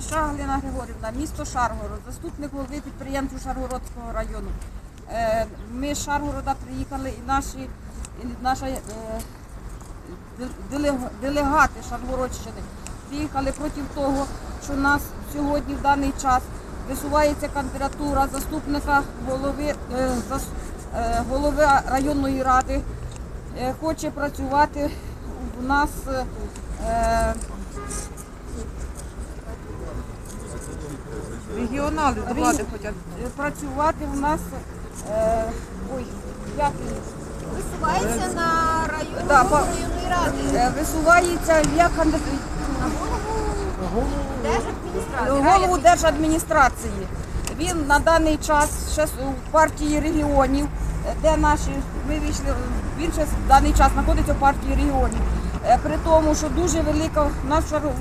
Вереща Галина Григорівна, місто Шаргород, заступник голови підприємців Шаргородського району. Е, Ми з Шаргорода приїхали і наші і наша е, делегати Шаргородщини приїхали проти того, що нас сьогодні в даний час висувається кандидатура заступника голови, е, голови районної ради. Хоче працювати у нас е, до влади хочуть. е, працювати у нас е, ой, як він? Висувається на район Да, по- районної ради. Е, висувається як кандидат голову держадміністрації. Він на даний час ще с- у партії регіонів, е, де наші ми вийшли. Він ще в даний час знаходиться в партії регіонів. Е, При тому, що дуже велика наш Шар- е,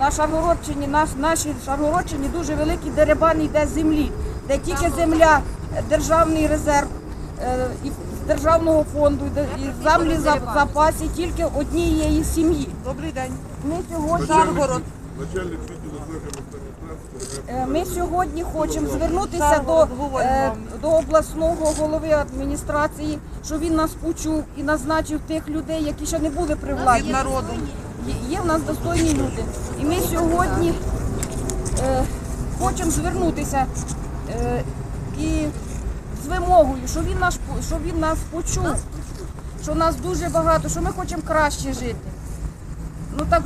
на Шаргородчині, наш, нашій Шаргородчині дуже великий деребан йде землі, де тільки земля, е, державний резерв е, і з державного фонду, і де- і землі за запасі тільки однієї сім'ї. Добрий день. Ми сьогодні Шаргород. Начальник відділу знаків адміністрації. Е, Ми сьогодні хочемо звернутися до, е, до обласного голови адміністрації, щоб він нас почув і назначив тих людей, які ще не були при Від владі. народу. Є- в нас достойні люди. І ми сьогодні е, хочемо звернутися е, і з вимогою, щоб він, наш, щоб він нас почув, що нас дуже багато, що ми хочемо краще жити. Ну так